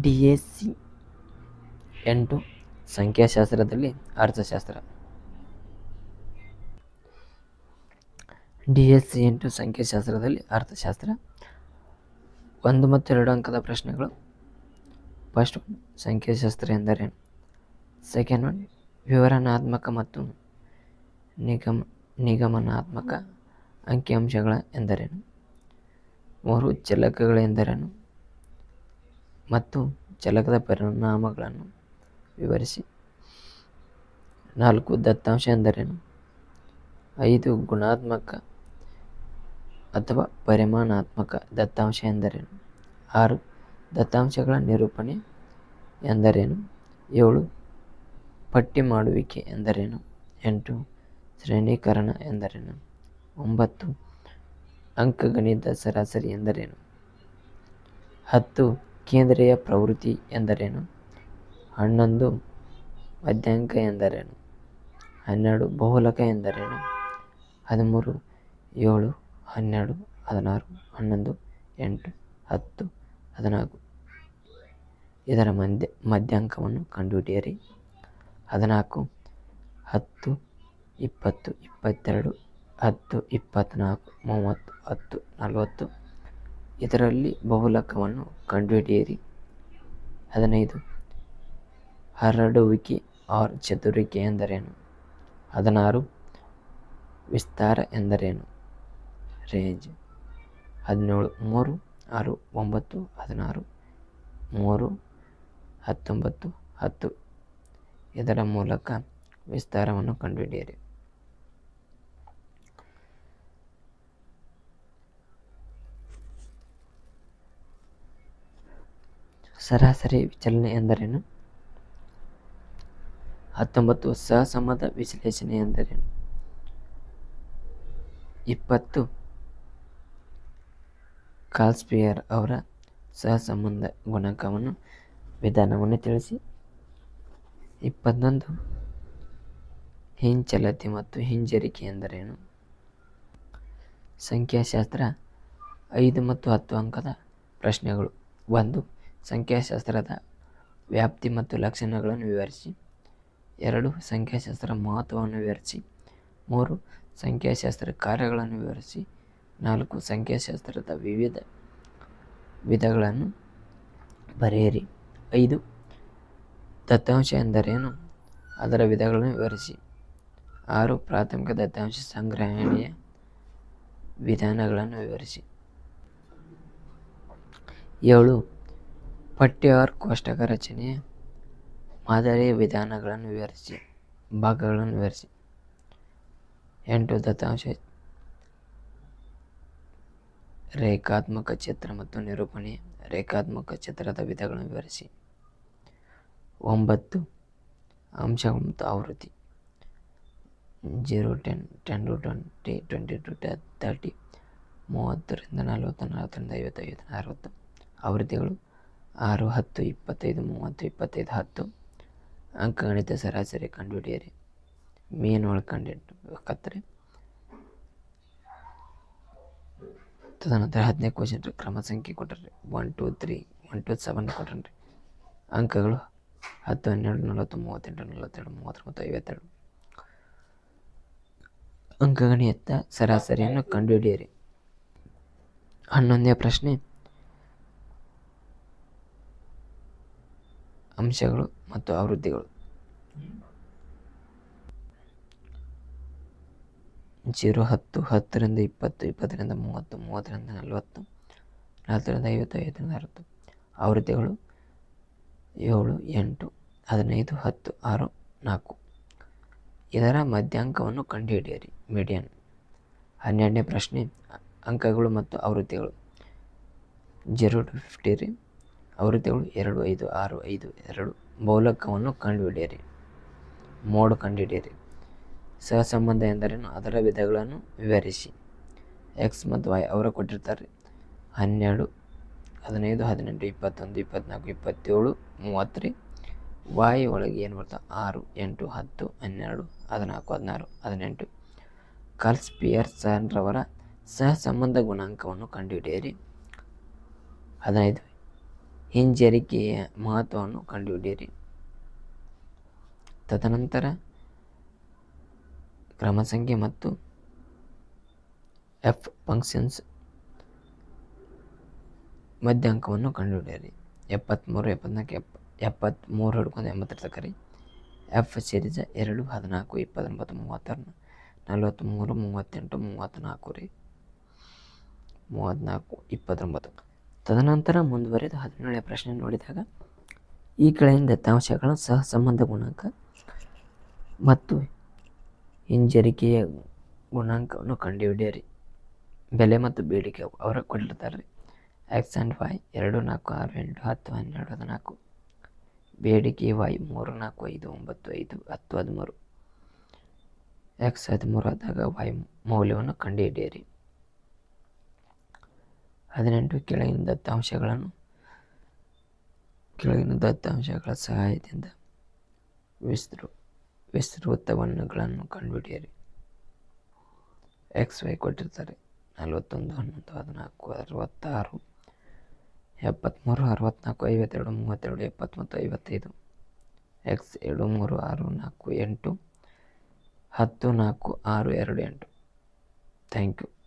D S C. ಎಂಟು, ಸಂಖ್ಯಾಶಾಸ್ತ್ರದಲ್ಲಿ ಅರ್ಥಶಾಸ್ತ್ರ. D S C ಎಂಟು, ಸಂಖ್ಯಾಶಾಸ್ತ್ರದಲ್ಲಿ ಅರ್ಥಶಾಸ್ತ್ರ. ಒಂದು ಮತ್ತು ಎರಡು ಅಂಕದ ಪ್ರಶ್ನೆಗಳು. ಫಸ್ಟ್ ಒನ್, ಸಂಖ್ಯಾಶಾಸ್ತ್ರ ಎಂದರೇನು ಸೆಕೆಂಡ್ ಒನ್, ವಿವರಣಾತ್ಮಕ ಮತ್ತು ನಿಗಮ, ನಿಗಮನಾತ್ಮಕ ಅಂಕಿಅಂಶಗಳ ಎಂದರೇನು ಮೂರು ಚಲಕಗಳೆಂದರೇನು ಮತ್ತು ಚಲಕದ ಪರಿಣಾಮಗಳನ್ನು ವಿವರಿಸಿ. ನಾಲ್ಕು ದತ್ತಾಂಶ ಎಂದರೇನು? ಐದು ಗುಣಾತ್ಮಕ ಅಥವಾ ಪರಿಮಾಣಾತ್ಮಕ ದತ್ತಾಂಶ ಎಂದರೇನು? ಆರು ದತ್ತಾಂಶಗಳ ನಿರೂಪಣೆ ಎಂದರೇನು? ಏಳು ಪಟ್ಟಿ ಮಾಡುವಿಕೆ ಎಂದರೇನು? ಎಂಟು ಶ್ರೇಣೀಕರಣ ಎಂದರೇನು? ಒಂಬತ್ತು ಅಂಕಗಣಿತ ಸರಾಸರಿ ಎಂದರೇನು? ಹತ್ತು ಕೇಂದ್ರೀಯ ಪ್ರವೃತ್ತಿ ಎಂದರೇನು? ಹನ್ನೊಂದು ಮಧ್ಯಾಂಕ ಎಂದರೇನು? ಹನ್ನೆರಡು ಬಹುಲಕ ಎಂದರೇನು? ಹದಿಮೂರು ಏಳು ಹನ್ನೆರಡು ಹದಿನಾರು ಹನ್ನೊಂದು ಎಂಟು ಹತ್ತು ಹದಿನಾಲ್ಕು. ಇದರ ಮಧ್ಯ ಮಧ್ಯಾಂಕವನ್ನು ಕಂಡುಹಿಡಿಯಿರಿ. ಹದಿನಾಲ್ಕು, ಹತ್ತು, ಇಪ್ಪತ್ತು, ಇಪ್ಪತ್ತೆರಡು, ಹತ್ತು ಇಪ್ಪತ್ತ್ನಾಲ್ಕು ಮೂವತ್ತು, ಹತ್ತು, ನಲವತ್ತು. ಇದರಲ್ಲಿ ಬಹುಲಕವನ್ನು ಕಂಡುಹಿಡಿಯಿರಿ. ಹದಿನೈದು. ಹರಡುವಿಕೆ ಆರ್ ಚದುರಿಕೆ ಎಂದರೇನು? ಹದಿನಾರು. ವಿಸ್ತಾರ ಎಂದರೇನು? ರೇಂಜ್. ಹದಿನೇಳು. ಮೂರು. ಆರು. ಒಂಬತ್ತು. ಹದಿನಾರು. ಮೂರು. ಹತ್ತೊಂಬತ್ತು. ಹತ್ತು. ಇದರ ಮೂಲಕ ವಿಸ್ತಾರವನ್ನು ಕಂಡುಹಿಡಿಯಿರಿ. ಸರಾಸರಿ ವಿಚಲನೆ ಎಂದರೇನು? ಹತ್ತೊಂಬತ್ತು ಸಹಸಮದ ವಿಶ್ಲೇಷಣೆ ಎಂದರೇನು? ಇಪ್ಪತ್ತು ಕಾಲ್ಸ್ಪಿಯರ್ ಅವರ ಸಹಸಂಬಂಧ ಗುಣಕವನ್ನು, ವಿಧಾನವನ್ನು ತಿಳಿಸಿ. ಇಪ್ಪತ್ತೊಂದು ಹಿಂಚಲತೆ ಮತ್ತು ಹಿಂಜರಿಕೆ ಎಂದರೇನು? ಸಂಖ್ಯಾಶಾಸ್ತ್ರ ಐದು ಮತ್ತು ಹತ್ತು ಅಂಕದ ಪ್ರಶ್ನೆಗಳು. ಒಂದು ಸಂಖ್ಯಾಶಾಸ್ತ್ರದ ವ್ಯಾಪ್ತಿ ಮತ್ತು ಲಕ್ಷಣಗಳನ್ನು ವಿವರಿಸಿ. ಎರಡು ಸಂಖ್ಯಾಶಾಸ್ತ್ರ ಮಹತ್ವವನ್ನು ವಿವರಿಸಿ. ಮೂರು ಸಂಖ್ಯಾಶಾಸ್ತ್ರ ಕಾರ್ಯಗಳನ್ನು ವಿವರಿಸಿ. ನಾಲ್ಕು, ಸಂಖ್ಯಾಶಾಸ್ತ್ರದ ವಿವಿಧ ವಿಧಗಳನ್ನು ಬರೆಯಿರಿ. ಐದು, ದತ್ತಾಂಶ ಎಂದರೇನು? ಅದರ ವಿಧಗಳನ್ನು ವಿವರಿಸಿ. ಆರು, ಪ್ರಾಥಮಿಕ ದತ್ತಾಂಶ ಸಂಗ್ರಹಣೆಯ ವಿಧಾನಗಳನ್ನು ವಿವರಿಸಿ. ಏಳು ಪಠ್ಯ ಆರ್ ಕೋಷ್ಟಕ ರಚನೆ, ಮಾದರಿ ವಿಧಾನಗಳನ್ನು ವಿವರಿಸಿ, ಭಾಗಗಳನ್ನು ವಿವರಿಸಿ. ಎಂಟು ದತ್ತಾಂಶ. ರೇಖಾತ್ಮಕ ಚಿತ್ರ ಮತ್ತು ನಿರೂಪಣೆ, ರೇಖಾತ್ಮಕ ಚಿತ್ರದ ವಿಧಗಳನ್ನು ವಿವರಿಸಿ. ಒಂಬತ್ತು. ಅಂಶಗಳು ಮತ್ತು ಆವೃತ್ತಿ. Zero ten ten to twenty twenty to thirty, ಮೂವತ್ತರಿಂದ ನಲವತ್ತು, ನಲವತ್ತರಿಂದ ಐವತ್ತೈದು ಅರವತ್ತು. ಆವೃತ್ತಿಗಳು. ಆರು, ಹತ್ತು, ಇಪ್ಪತ್ತೈದು, ಮೂವತ್ತು, ಇಪ್ಪತ್ತೈದು, ಹತ್ತು. ಅಂಕಗಣಿತ ಸರಾಸರಿ ಕಂಡುಹಿಡಿಯಿರಿ. ಮೇನ್ ಒಳಗೆ ಕತ್ತರಿ ತದನಂತರ ಹದಿನೈದು ಕ್ವಶನ್ ರೀ ಕ್ರಮ ಸಂಖ್ಯೆ ಕೊಟ್ಟರೆ. One two three one two seven ಕೊಟ್ಟನ್ರಿ ಅಂಕಗಳು ಹತ್ತು, ಹನ್ನೆರಡು, ನಲವತ್ತು, ಮೂವತ್ತೆಂಟು, ನಲವತ್ತೆರಡು ಮೂವತ್ತೊಂಬತ್ತು ಐವತ್ತೆರಡು. ಅಂಕಗಣಿತ ಸರಾಸರಿಯನ್ನು ಕಂಡುಹಿಡಿಯಿರಿ. ಹನ್ನೊಂದನೇ ಪ್ರಶ್ನೆ. ಅಂಶಗಳು ಮತ್ತು ಆವೃತ್ತಿಗಳು. ಜೀರೋ ಹತ್ತು, ಹತ್ತರಿಂದ ಇಪ್ಪತ್ತು, ಇಪ್ಪತ್ತರಿಂದ ಮೂವತ್ತು, ಮೂವತ್ತರಿಂದ ನಲವತ್ತು, ನಲವತ್ತರಿಂದ ಐವತ್ತು, ಐವತ್ತರಿಂದ ಅರವತ್ತು. ಆವೃತ್ತಿಗಳು ಏಳು, ಎಂಟು, ಹದಿನೈದು, ಹತ್ತು, ಆರು, ನಾಲ್ಕು. ಇದರ ಮಧ್ಯಾಂಕವನ್ನು ಕಂಡುಹಿಡಿಯಿರಿ ಮೀಡಿಯನ್ ಹನ್ನೆರಡನೇ ಪ್ರಶ್ನೆ, ಅಂಕಗಳು ಮತ್ತು ಆವೃತ್ತಿಗಳು. ಜೀರೋ ಟು ಫಿಫ್ಟಿ ರೀ. ಆವೃತ್ತಿಗಳು ಎರಡು, ಐದು, ಆರು, ಐದು, ಎರಡು. ಮೌಲಕವನ್ನು ಕಂಡುಹಿಡಿಯಿರಿ. ಮೋಡ್ ಕಂಡುಹಿಡಿಯಿರಿ. ಸಹಸಂಬಂಧ ಎಂದರೇನು? ಅದರ ವಿಧಗಳನ್ನು ವಿವರಿಸಿ. ಎಕ್ಸ್ ಮತ್ತು ವೈ ಅವರ ಕೊಟ್ಟಿರ್ತಾರೆ. ಹನ್ನೆರಡು, ಹದಿನೈದು, ಹದಿನೆಂಟು, ಇಪ್ಪತ್ತೊಂದು ಇಪ್ಪತ್ತ್ನಾಲ್ಕು ಇಪ್ಪತ್ತೇಳು, ಮೂವತ್ತು ರೀ. ವಾಯ್ ಒಳಗೆ ಏನು ಬರ್ತಾವೆ ಆರು, ಎಂಟು, ಹತ್ತು, ಹನ್ನೆರಡು, ಹದಿನಾಲ್ಕು, ಹದಿನಾರು, ಹದಿನೆಂಟು. ಕಾರ್ಲ್ಸ್ಪಿಯರ್ಸನ್ರವರ ಸಹಸಂಬಂಧ ಗುಣಾಂಕವನ್ನು ಕಂಡುಹಿಡಿಯಿರಿ. ಹದಿನೈದು ಹಿಂಜರಿಕೆಯ ಮಹತ್ವವನ್ನು ಕಂಡುಹಿಡಿಯಿರಿ. ತದನಂತರ ಕ್ರಮಸಂಖ್ಯೆ ಮತ್ತು ಎಫ್ ಫಂಕ್ಷನ್ಸ್ ಮಧ್ಯಾಂಕವನ್ನು ಕಂಡುಹಿಡಿಯಿರಿ. ಎಪ್ಪತ್ತ್ಮೂರು ಎಪ್ಪತ್ನಾಲ್ಕು, ಎಪ್ ಎಪ್ಪತ್ತ್ಮೂರು ಹಿಡ್ಕೊಂಡು ಎಂಬತ್ತರ ಎಫ್ ಸಿರೀಜ ಎರಡು, ಹದಿನಾಲ್ಕು, ಇಪ್ಪತ್ತೊಂಬತ್ತು, ಮೂವತ್ತಾರು ನಲವತ್ತ್ಮೂರು ಮೂವತ್ತೆಂಟು, ಮೂವತ್ತ್ನಾಲ್ಕು ರೀ. ಮೂವತ್ತ್ನಾಲ್ಕು, ಇಪ್ಪತ್ತೊಂಬತ್ತು. ತದನಂತರ ಮುಂದುವರೆದು ಹದಿನೇಳನೇ ಪ್ರಶ್ನೆ ನೋಡಿದಾಗ, ಈ ಕೆಳಗಿನ ದತ್ತಾಂಶಗಳ ಸಹಸಂಬಂಧ ಗುಣಾಂಕ ಮತ್ತು ಹಿಂಜರಿಕೆಯ ಗುಣಾಂಕವನ್ನು ಕಂಡುಹಿಡಿಯಿರಿ. ಬೆಲೆ ಮತ್ತು ಬೇಡಿಕೆ ಅವರ ಕೊಟ್ಟಿರ್ತಾರೆ ರೀ ಎಕ್ಸ್ ಆ್ಯಂಡ್ ವೈ ಎರಡು, ನಾಲ್ಕು, ಆರು, ಎಂಟು, ಹತ್ತು, ಹನ್ನೆರಡು, ಹದಿನಾಲ್ಕು. ಬೇಡಿಕೆ ವೈ ಮೂರು, ನಾಲ್ಕು, ಐದು, ಒಂಬತ್ತು, ಐದು, ಹತ್ತು, ಹದಿಮೂರು. ಎಕ್ಸ್ ಹದಿಮೂರು ಆದಾಗ ವೈ ಮೌಲ್ಯವನ್ನು ಕಂಡುಹಿಡಿಯಿರಿ. ಹದಿನೆಂಟು ಕೆಳಗಿನ ದತ್ತಾಂಶಗಳನ್ನು, ಕೆಳಗಿನ ದತ್ತಾಂಶಗಳ ಸಹಾಯದಿಂದ ವಿಸ್ತೃ ವಿಸ್ತೃತ ಬಣ್ಣಗಳನ್ನು ಕಂಡುಹಿಡಿಯಿರಿ. ಎಕ್ಸ್ ವೈ ಕೊಟ್ಟಿರ್ತಾರೆ. ನಲವತ್ತೊಂದು, ಹನ್ನೊಂದು, ಹದಿನಾಲ್ಕು, ಅರವತ್ತಾರು ಎಪ್ಪತ್ತ್ಮೂರು ಅರವತ್ತ್ನಾಲ್ಕು ಐವತ್ತೆರಡು, ಮೂವತ್ತೆರಡು ಎಪ್ಪತ್ತ್ಮೂರು ಐವತ್ತೈದು. ಎಕ್ಸ್ ಎರಡು, ಮೂರು, ಆರು, ನಾಲ್ಕು, ಎಂಟು, ಹತ್ತು, ನಾಲ್ಕು, ಆರು, ಎರಡು, ಎಂಟು. Thank you